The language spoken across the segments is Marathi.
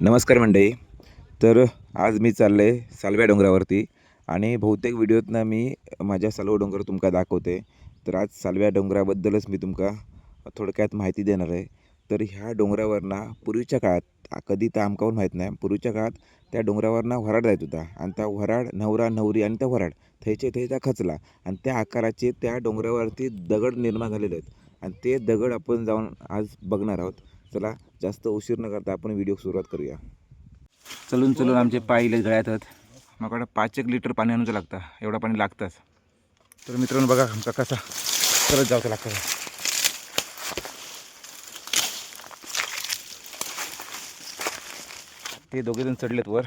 नमस्कार मंडळी. तर आज मी चाललं आहे सालव्या डोंगरावरती आणि बहुतेक व्हिडिओतनं मी माझ्या सालवा डोंगर तुमका दाखवते. तर आज सालव्या डोंगराबद्दलच मी तुमका थोडक्यात माहिती देणार आहे. तर ह्या डोंगरावरना पूर्वीच्या काळात कधी तर आमकाहून माहीत नाही पूर्वीच्या काळात त्या डोंगरावरना वराड जायत होता. आणि त्या वराड नवरा नवरी आणि त्या वराड थैचे थैचा खचला. आणि त्या आकाराचे त्या डोंगरावरती दगड निर्माण झालेले आहेत. आणि ते दगड आपण जाऊन आज बघणार आहोत. चला जास्त उशीर न करता आपण व्हिडिओ सुरुवात करूया. चलून चलून आमचे पाय इले गळ्यात पाच एक लिटर पाणी आणूचं लागतं. एवढं पाणी लागतंच. तर मित्रांनो बघा आमचा कसा करत जावं लागतं ते दोघे जण चढलेत वर.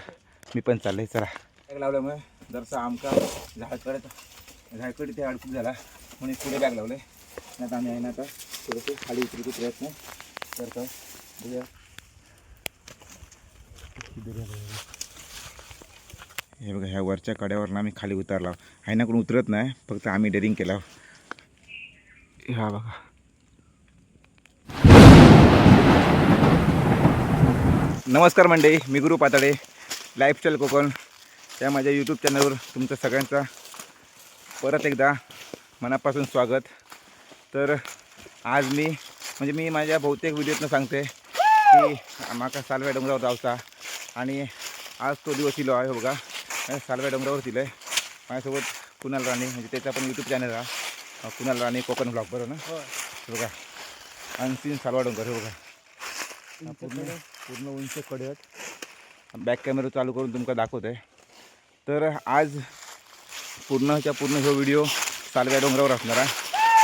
मी पण चाललंय चला. बॅग लावल्यामुळे जरसा आमका झाडकडत झाडकडे ते अडकून झाला. म्हणून पुढे बॅग लावले नाही आता आम्ही आहे ना आता थोडंसं खाली उतरतो प्रयत्न करतो. बघूया. हे बघा ह्या वरच्या कड्यावरनं आम्ही खाली उतरला आहे ना कोण उतरत नाही फक्त आम्ही डेअरिंग केला हा बघा. नमस्कार मंडळी मी गुरु पाताडे लाईफस्टाईल कोकण. या माझ्या यूट्यूब चॅनलवर तुमचं सगळ्यांचा परत एकदा मनापासून स्वागत. तर आज मी म्हणजे मी माझ्या बहुतेक व्हिडिओतनं सांगते की माका सालव्या डोंगरावर जाऊचा आणि आज तो दिवस इलो आहे हो बघा. सालव्या डोंगरावर दिलं आहे माझ्यासोबत कुणाल राणे म्हणजे त्याचा पण यूट्यूब चॅनल हा कुणाल राणे कोकण ब्लॉग बरोबर ना? हे बघा. अनसीन सालवा डोंगर हे बघा. पूर्ण पूर्ण उंच कडे आहेत. बॅक कॅमेरा चालू करून तुमका दाखवत आहे तर आज पूर्णच्या पूर्ण हा व्हिडिओ सालव्या डोंगरावर असणार आहे.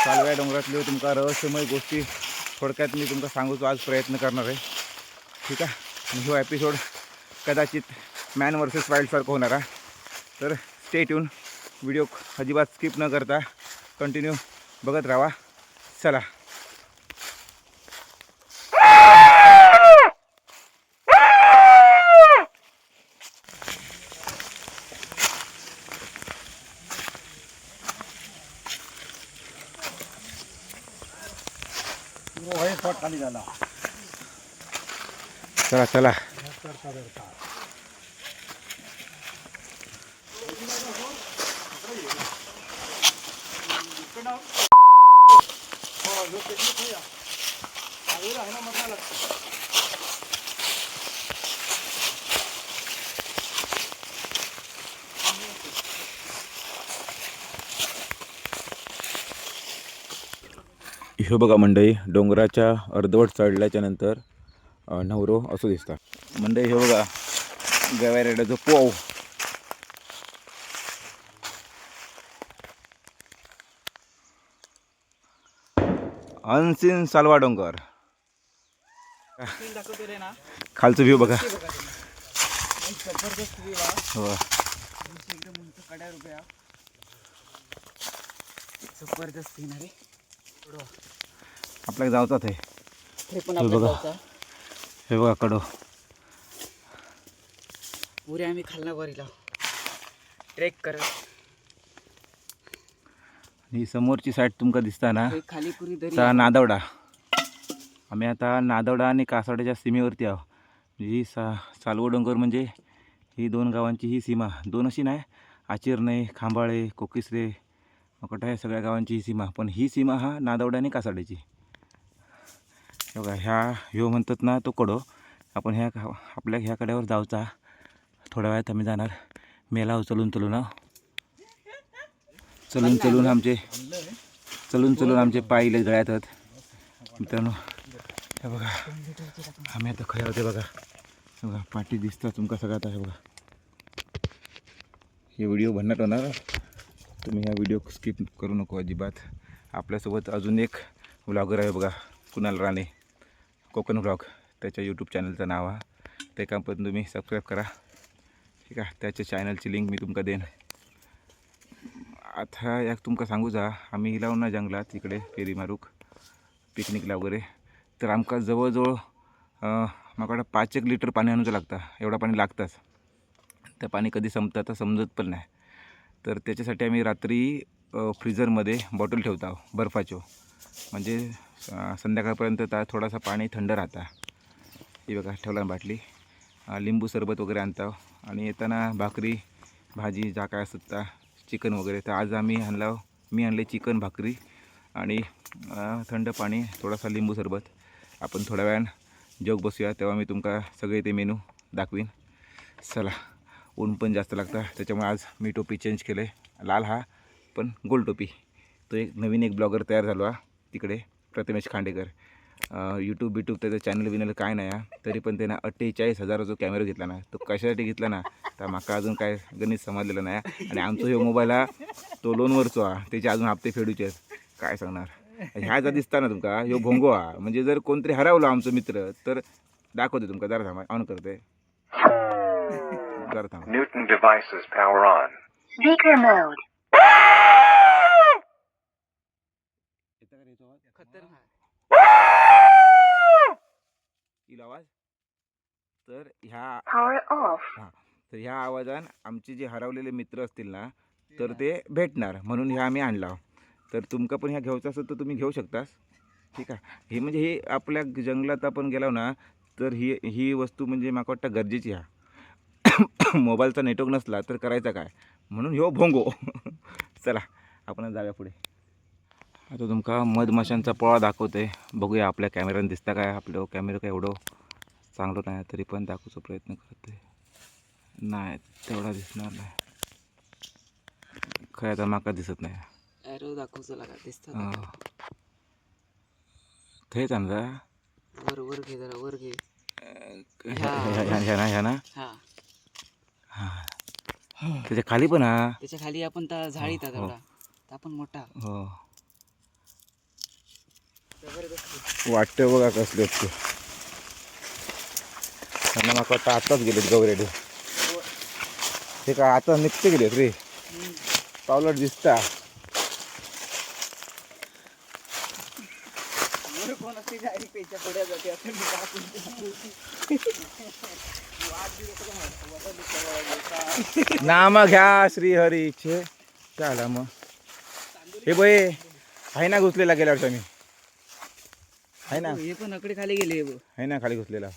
सालव्या डोंगरातले तुमका रहस्यमय गोष्टी थोडक्यात मी तुमका सांगूचो आज प्रयत्न करणार आहे. ठीक आहे? आणि हो एपिसोड कदाचित मॅन वर्सेस वाईल्डसारखं होणार आहे. तर स्टेट येऊन व्हिडिओ अजिबात स्किप न करता कंटिन्यू बघत राहा. चला. खाली चला चला चला. ह्यो बघा मंडई डोंगराच्या अर्धवट चढल्याच्या नंतर नवरो असं दिसतात. मंडई हे बघा गव्या रेड्याचं पोव. अनसीन सालवा डोंगर. खालचं व्ह्यू बघा. हो. जबरदस्त आपल्याला जाऊचाच आहे. हे बघा. हे बघा कडो. पुरे आम्ही खालना वरीला ट्रेक करत. ही समोरची साईड तुमका दिसता ना? खाली नादवडा. आम्ही आता नादवडा आणि कासाड्याच्या सीमेवरती आहो म्हणजे ही सा सालवो डोंगर म्हणजे ही दोन गावांची ही सीमा. दोन अशी नाही आचिरणे खांबाळे कोकिसरे मकटा या सगळ्या गावांची ही सीमा. पण ही सीमा हा नादवडा आणि कासाड्याची बघा ह्या ह्यो म्हणतात ना तो कडो. आपण ह्या आपल्या ह्या कड्यावर जाऊचा. थोड्या वेळात आम्ही जाणार. मेला चलून चलून चलून चलून आमचे चलून चलून आमचे पाय इले गळ्यात मित्रांनो हे बघा. आम्ही आता खऱ्या होते बघा. बघा पाठी दिसता तुमका सगळ्यात आहे बघा. हे व्हिडिओ भन्नाट होणार. तुम्ही ह्या व्हिडिओ स्किप करू नको अजिबात. आपल्यासोबत अजून एक व्लॉगर आहे बघा. कुणाल राणे. कोकण ब्लॉग त्याच्या यूट्यूब चॅनलचं नाव आहे. ते काम पण तुम्ही सबस्क्राईब करा. ठीक आहे त्याच्या चॅनलची लिंक मी तुमका देईन. आता याक तुमका सांगू जा आम्ही इलाव ना जंगलात इकडे फेरी मारूक पिकनिकला वगैरे. तर आमका जवळजवळ माकडं पाच एक लिटर पाणी आणूचं लागतं. एवढा पाणी लागतंच. त्या पाणी कधी संपतं तर समजत पण नाही. तर त्याच्यासाठी आम्ही रात्री फ्रीजरमध्ये बॉटल ठेवतो बर्फाचो. म्हणजे संध्याकाळपर्यंत तर थोडासा पाणी थंड राहता. ही बघा ठेवला बाटली. लिंबू सरबत वगैरे आणतो. आणि येताना भाकरी भाजी जा काय असतात चिकन वगैरे. तर आज आम्ही आणला मी आणले चिकन भाकरी आणि थंड पाणी थोडासा लिंबू सरबत. आपण थोड्या वेळानं जोग बसूया तेव्हा मी तुमका सगळे ते मेनू दाखवीन. चला ऊन पण जास्त लागतं. त्याच्यामुळे आज मी टोपी चेंज केले. लाल हा पण गोल टोपी. तो एक नवीन एक ब्लॉगर तयार झालो हा तिकडे. प्रथमेश खांडेकर. यूट्यूब बिट्यूब त्याचं चॅनल बिनल काय नाही हा. तरी पण त्यानं अठ्ठेचाळीस हजाराचा कॅमेरा घेतला ना तो कशासाठी घेतला ना तर माका अजून काय गणित समजलेलं नाही हा. आणि आमचा ह्यो मोबाईल हा तो लोनवरचो हा. त्याचे अजून हप्ते फेडूचे आहेत. काय सांगणार? ह्या जर दिसता ना तुमका ह्यो भोंगो हा. म्हणजे जर कोणतरी हरवलं आमचं मित्र तर दाखवते तुमका. जरा थांबा ऑन करते. जरा थांबा. खतरनाक। येईल आवाज? तर ह्या off. तर ह्या आवाजान आमचे जे हरवलेले मित्र असतील ना तर ते भेटणार. म्हणून ह्या आम्ही आणला. तर तुमका पण ह्या घ्यायचं असेल तर तुम्ही घेऊ शकतास. ठीक आहे. हे म्हणजे हे आपल्या जंगलात आपण गेलो ना तर ही ही वस्तू म्हणजे मला वाटतं गरजेची आहे. मोबाईलचा नेटवर्क नसला तर करायचा काय? म्हणून ह्यो भोंगो. चला आपण जाऊया पुढे. आता तुमका मधमाशांचा पोळा दाखवते. बघूया आपल्या कॅमेऱ्याने दिसता काय? आपलं कॅमेरा काय एवढं चांगलं नाही तरी पण दाखवचा प्रयत्न करते. नाही तेवढा दिसणार नाही. खरं आता माका दिसत नाही. ॲरो दाखवचं लागा दिसतं? थंयच वर वर घे जरा वर घे. ह्या. ना ह्या ना? हा. त्याच्याखाली पण हा? त्याच्याखाली आपण त्या झाडीत हो, हो. तेवढा तो आपण मोठा. हो. वाटते बघा कसले असते त्यांना माका वाटतं आताच गेलेत गवरेडे. ते का आता निघते गेलेत रे. पावलट दिसता. नाम घ्या श्रीहरीचे झाला मग. हे बय आहे ना घुसलेला गेल्या वर्षी मी आहे ना. हे पण अकडे खाली गेले. आहे ना खाली घुसलेला.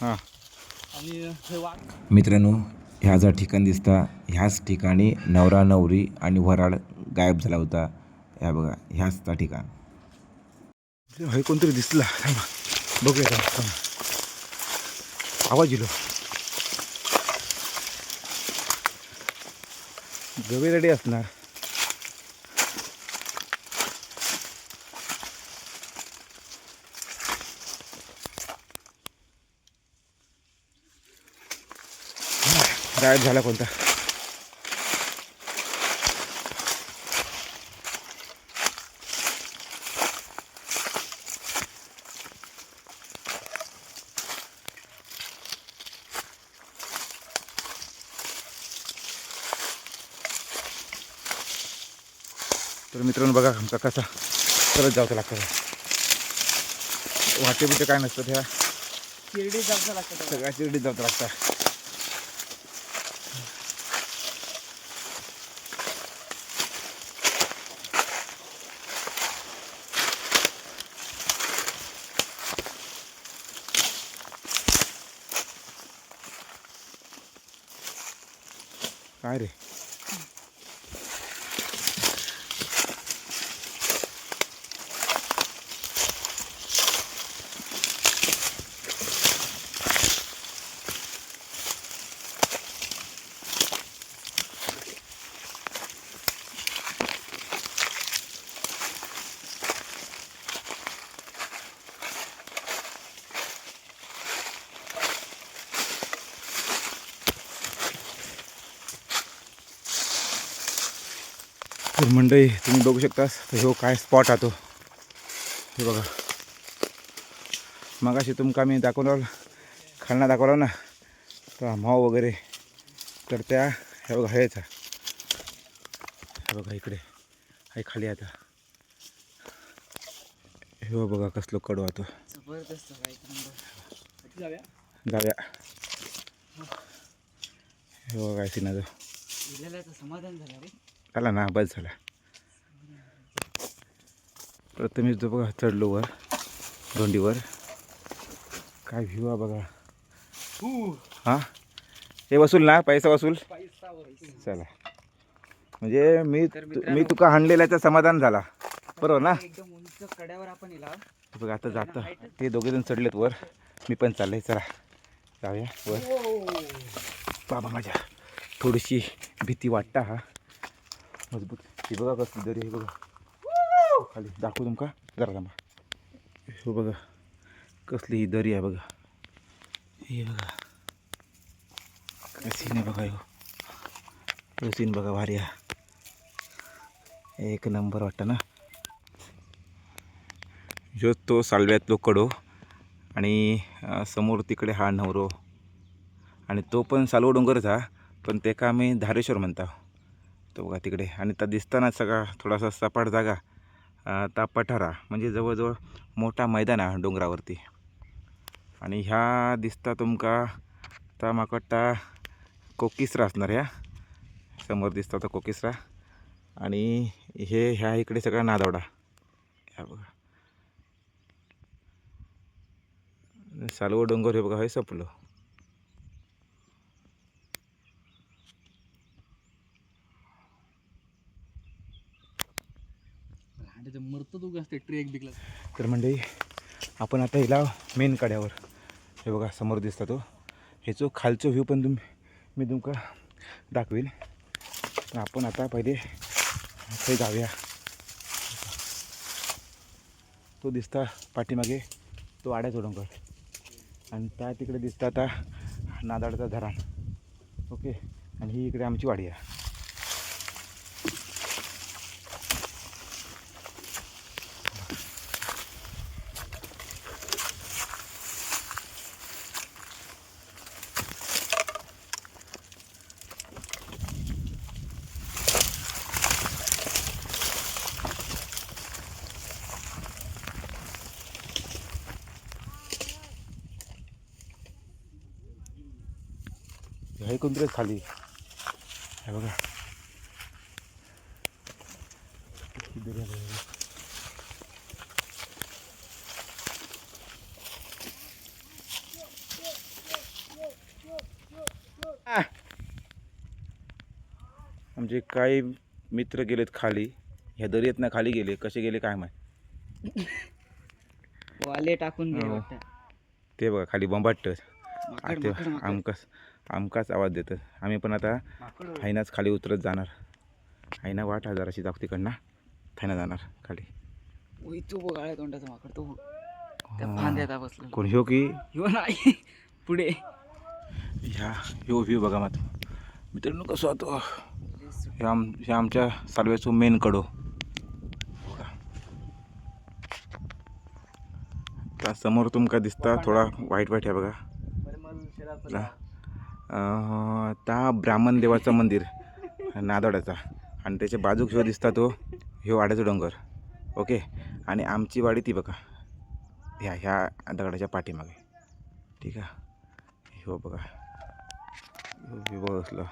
हां. हे मित्रांनो ह्या जर ठिकाण दिसता ह्याच ठिकाणी नवरा नवरी आणि वराड गायब झाला होता. ह्या बघा ह्याच त्या ठिकाण. हे कोणतरी दिसला. बघूया. आवाज येलो गवे रेडी असणार. गायब झाला कोणता? तर मित्रांनो बघा आमचा कसा परत जावं लागतं वाटे बिटे काय नसतं त्या शिर्डी जायचं लागतं. सगळ्या शिर्डीत जावं लागतं काय रे तर मंडळी तुम्ही बघू शकता तर ह्यो काय स्पॉट आहे तो. हे बघा. मगाशी तुमका मी दाखवलं खालना दाखवलं ना? तर माव वगैरे तर त्या हे बघा हेच आहे. हे बघा इकडे. हे खाली आता. हे बघा कसलं कडू आहे तो. जबरदस्त बघा, एक नंबर. जाऊया. जाऊया. हे बघा काय सिनाचं गेलेल्याचं समाधान झालं रे. झाला ना बस झाला. प्रथमेश जो बघा चढलो वर दोंडीवर काय व्ह्यू आहे बघा. हां? हे वसूल ना पैसा वसूल? चला. म्हणजे मी मी तुका हाणलेल्याचं समाधान झाला. बरोबर ना? कड्यावर आपण हे बघा आता जातं. ते दोघे जण चढलेत वर. मी पण चाललंय चला. जाऊया वर. बाबा माझ्या थोडीशी भीती वाटता हा. मजबूत. हे बघा कसली दरी हे बघा. खाली दाखवू तुमका? जरा थांबा. हो बघा कसली ही दरी आहे बघा. हे बघा. काय सीन आहे बघा हो. सीन बघा भारी आहे. एक नंबर वाटतं ना. जो तो सालव्यातलो कडो आणि समोर तिकडे हा नवरो. आणि तो पण सालव डोंगरच हा पण ते का आम्ही धारेश्वर म्हणता. तो बघा तिकडे. आणि त्या दिसताना सगळा थोडासा सपाट जागा ता पठारा म्हणजे जवळजवळ मोठा मैदान आहे डोंगरावरती. आणि ह्या दिसता तुमका ता म्हाका वाटता कोकिसरा असणार ह्या समोर दिसता तो कोकिसरा. आणि हे ह्या इकडे सगळा नादवडा. ह्या बघा. सालव डोंगर हे बघा हे संपलं. मरतो तू असते ट्रेक बिकला तर म्हणजे आपण आता हिला मेन कड्यावर. हे बघा समोर दिसता तो. ह्याचो खालचो व्ह्यू पण तुम्ही मी तुमका दाखवेल आपण आता पहिले ते जाऊया. तो दिसता पाठीमागे तो आड्याचा डोंगर आणि त्या तिकडे दिसता आता नादाडचा धरण ओके? आणि ही इकडे आमची वाडी आहे. कोणतरी खाली हे बघा. आमचे काही मित्र गेलेत खाली. ह्या दर्यातनं खाली गेले. कसे गेले काय माहिती? वाले टाकून गेले हो. ते बघा खाली माकड माकड आमकाच आवाज देतात आम्ही पण आता हायनाच खाली उतरत जाणार. हायना वाट हजाराची जाऊ तिकडनं थायना जाणार खाली. तू तोंडाचा माकड तो हा. फांद्यात बसलो कोण ह्यो की? ह्यो नाही. पुढे. ह्या ह्यो व्ह्यू बघा मात मित्रांनो कसं होतो आम ह्या आमच्या सालव्याचो मेन कडो. समोर तुमका दिसता थोडा वाईट वाईट आहे बघा. त्या ब्राह्मण देवाचं मंदिर नादोड्याचा. आणि त्याच्या बाजूक ह्यो दिसता तो ह्यो वाड्याचा डोंगर. ओके? आणि आमची वाडी ती बघा. ह्या ह्या दगडाच्या पाठीमागे. ठीक आहे? ह्यो बघा. ह्यो ह्यो असलं.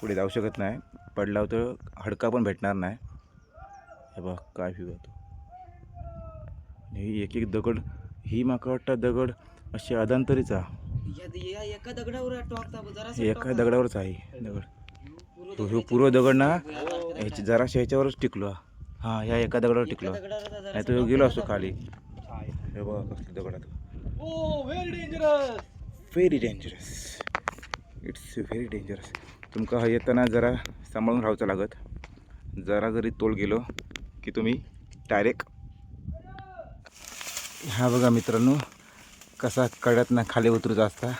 पुढे जाऊ शकत नाही. पडला तर हडका पण भेटणार नाही. हे बघ काय व्ह्यू तो. ही एक एक दगड ही माका वाटतं दगड अशी अदांतरीचा या- या एका दगडावर टॉकता जरा एका दगडावरच आहे दगड. ह्यो- ह्यो पूर्व दगड ना ह्याची जराशा ह्याच्यावरच टिकलो. हा ह्या एका दगडावर टिकलो. नाही तर ह्यो गेलो असतो खाली. हे बघा कसली दगड very dangerous it's very dangerous तुमका हा येताना जरा सांभाळून राहायचं लागत. जरा जरी तोल गेलो की तुम्ही डायरेक्ट हा बघा मित्रांनो कसा कड्यातनं खाली उतरूचा असता.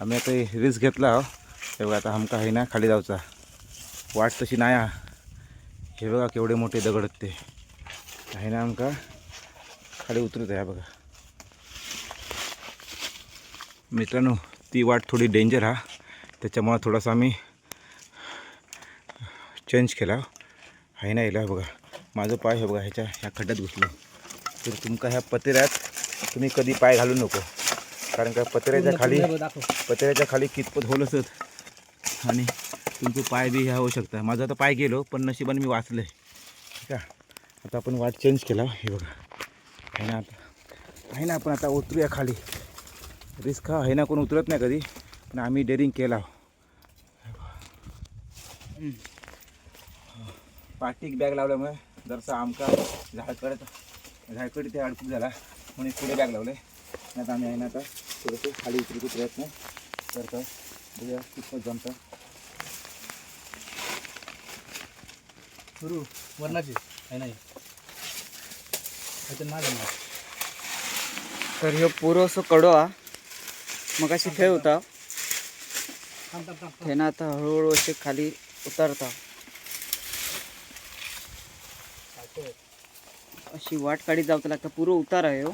आम्ही आता रिस्क घेतला आहो हे बघा आता हमका आहे ना खाली जाऊचा. वाट तशी नाही हे बघा केवढे मोठे दगड ते. आहे ना आमका? खाली उतरत आहे हा बघा. मित्रांनो ती वाट थोडी डेंजर हा. त्याच्यामुळं थोडासा आम्ही चेंज केला हो. आहे ना यायला बघा. माझं पाय हे बघा ह्याच्या ह्या खड्ड्यात घुसलो. तर तुमका ह्या पत्र्यात तुम्ही कधी पाय घालू नको. कारण का पत्र्याच्या खाली पत्र्याच्या खाली कितपत होल असत. आणि तुमचे पाय बी ह्या होऊ शकता माझा तर पाय गेलो पण नशिबाने मी वाचलं आहे ठीक आहे? आता आपण वाट चेंज केला. हे बघा. आहे ना आता आहे ना आपण आता उतरूया खाली. रिस्क हा आहे ना कोण उतरत नाही कधी. पण आम्ही डेअरिंग केला. पाठीक बॅग लावल्यामुळे जरसा आमका झाडकडे झाडकडे ते अडकून झाला. म्हणून पुढे बॅग लावले आता आम्ही आहे ना आता थोडंसं खाली उतरतो प्रयत्न करतो बघूया कितपत जमतं. सुरू. वरणाची. आहे नाही. ना तर ह्यो पुरोसो कडो हा. मग अशी थंय होता. थांब थंयना आता हळूहळू असे खाली उतरता. अशी वाट काढी जावं लागतं पुरो उतार आहे हो.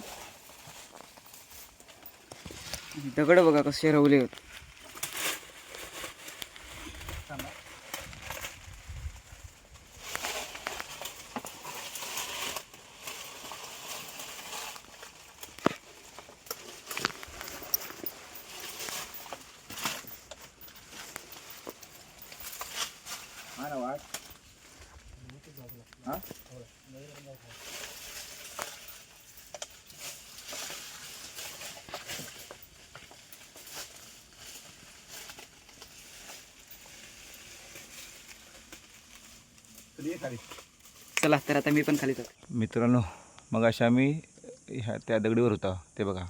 दगड बघा कसे रवले होते. चला तर आता मी पण खाली जातो. मित्रांनो मग अशा मी ह्या त्या दगडीवर होता ते बघा.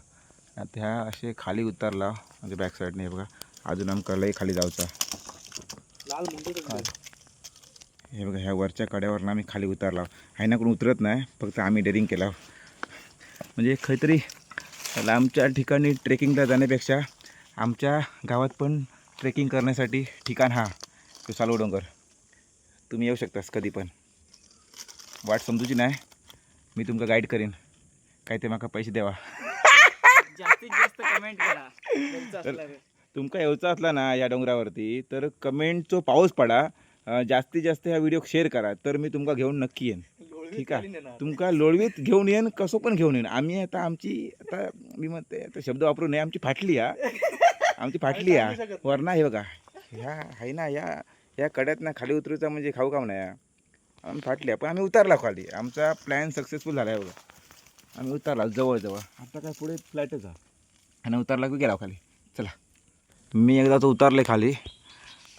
आता ह्या असे खाली उतरला म्हणजे बॅक साईडने हे बघा. अजून आमका लई खाली जाऊचा लाल मुंडे काय? हे. बघा ह्या वरच्या कड्यावरनं आम्ही खाली उतरला. हायना कोण उतरत नाही फक्त आम्ही डेअरिंग केला. म्हणजे खैतरी लांबच्या ठिकाणी ट्रेकिंगला जाण्यापेक्षा आमच्या गावात पण ट्रेकिंग करण्यासाठी ठिकाण हा तो सालव डोंगर तुम्ही येऊ शकतास कधी पण. वाट समजूची नाही. मी तुमका गाईड करेन. काय ते माका पैसे द्यावा जास्तीत जास्त कमेंट करा. तुमका येऊचं असला ना या डोंगरावरती तर कमेंटचो पाऊस पडा. जास्तीत जास्त हा व्हिडिओ शेअर करा. तर मी तुमका घेऊन नक्की येईन. ठीक आहे? तुमका लोळवीत घेऊन येईन कसो पण घेऊन येईन. आम्ही आता आमची आता मी म्हणते आता शब्द वापरू नये. आमची फाटली या आमची फाटली या वरना हे बघा. ह्या आहे ना या या कड्यात ना खाली उतरूचा म्हणजे खाऊ काम नाही. आम्ही फाटली पण आम्ही उतरला खाली. आमचा प्लॅन सक्सेसफुल झाला आहे बघा आम्ही उतरला जवळजवळ. आता काय पुढे फ्लॅटच आहे आणि उतरला की गेला खाली. चला. मी एकदा तो उतरले खाली.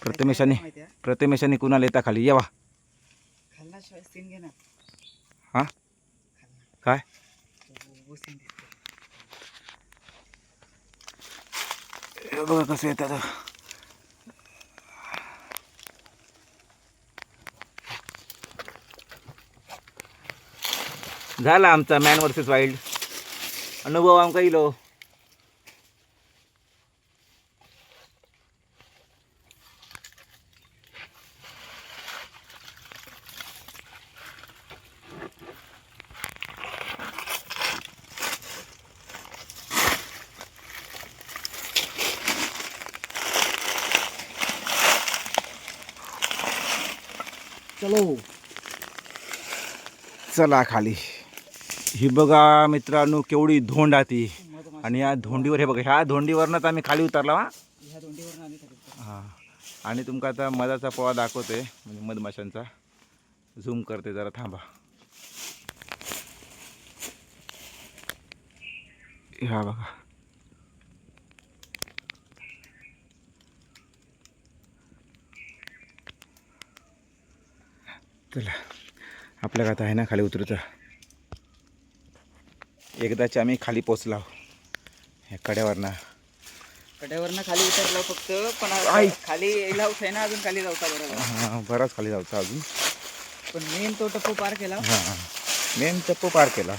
प्रथमेशाने प्रथमेशाने कुणाला येता खाली? येवा हां? काय? बघा कसं येतात झाला आमचा मॅन वर्सेस वाईल्ड अनुभव आमका इलो. चलो. चला खाली. ही बघा मित्रांनो केवढी धोंड आती आणि या धोंडीवर हे बघा ह्या धोंडीवरनंच आम्ही खाली उतरला हा? ह्या दोंडीवरून आम्ही खाली उतरलो. हां. आणि तुमका आता मधाचा पोळा दाखवते म्हणजे मधमाशांचा. झूम करते जरा थांबा. ह्या बघा. चला. आपल्या आता आहे ना खाली उतरूचा. एकदाची आम्ही खाली पोचला. ह्या कड्यावरनं. कड्यावरनं खाली उतरलो फक्त पण खाली यायला होत ना अजून खाली जाऊचा बरोबर हां बराच खाली जाऊचा अजून. पण मेन तो टप्पो पार केला. हां मेन टप्पो पार केला.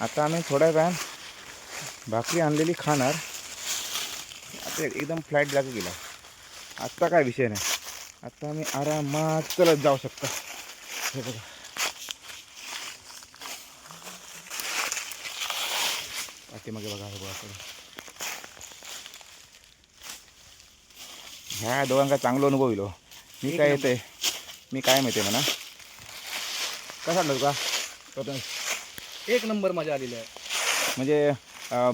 आता आम्ही थोड्या वेळान भाकरी आणलेली खाणार. आता एकदम फ्लाईट जागी गेला. आत्ता काय विषय नाही. आता आम्ही आरामात चलत जाऊ शकता. हे बघा. पाठीमागे बघा हे बघा. ह्या दोघांका चांगलो अनुभव येलो मी काय येते मी काय माहिती म्हणा. कसा वाटलं तुका प्रथमेश? एक नंबर मजा आलेली आहे. म्हणजे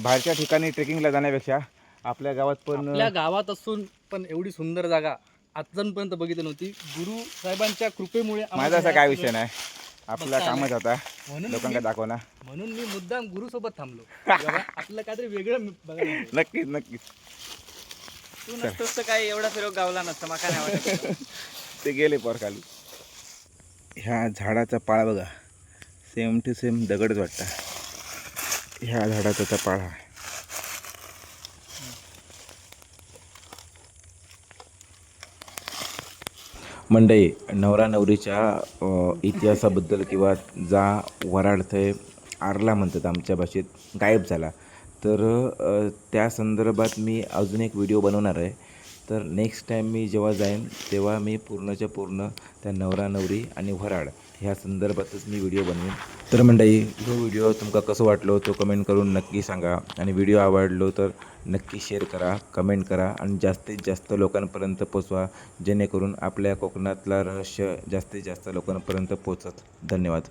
बाहेरच्या ठिकाणी ट्रेकिंगला जाण्यापेक्षा आपल्या गावात पण आपल्या गावात असून पण एवढी सुंदर जागा आजपर्यंत बघितली नव्हती. गुरु साहेबांच्या कृपेमुळे माझा असा काय विषय नाही. आपला कामच आता म्हणून लोकांना दाखवणार म्हणून मी मुद्दाम गुरु सोबत थांबलो आपलं काहीतरी वेगळं. नक्कीच नक्कीच. तू नसतोस तर काय एवढा फिरव गावला नसतं मला काय नाही वाटत ते गेले पर खाली. ह्या झाडाचा पाळ बघा. सेम टू सेम दगडच वाटता. ह्या झाडाचा पाळ. हा मंडई नवरा नवरीच्या इतिहासाबद्दल किंवा जा वराड थंय आरला म्हणतात आमच्या भाषेत गायब झाला. तर त्या संदर्भात मी अजून एक व्हिडिओ बनवणार आहे. तर नेक्स्ट टाईम मी जेव्हा जाईन तेव्हा मी पूर्णच्या पूर्ण त्या नवरा नवरी आणि वराड ह्या संदर्भातच मी व्हिडिओ बनवेन. तर मंडळी जो व्हिडिओ तुमका कसं वाटलो तो कमेंट करून नक्की सांगा. आणि व्हिडिओ आवडलो तर नक्की शेअर करा कमेंट करा आणि जास्तीत जास्त लोकांपर्यंत पोचवा. जेणेकरून आपल्या कोकणातला रहस्य जास्तीत जास्त लोकांपर्यंत पोचत. धन्यवाद.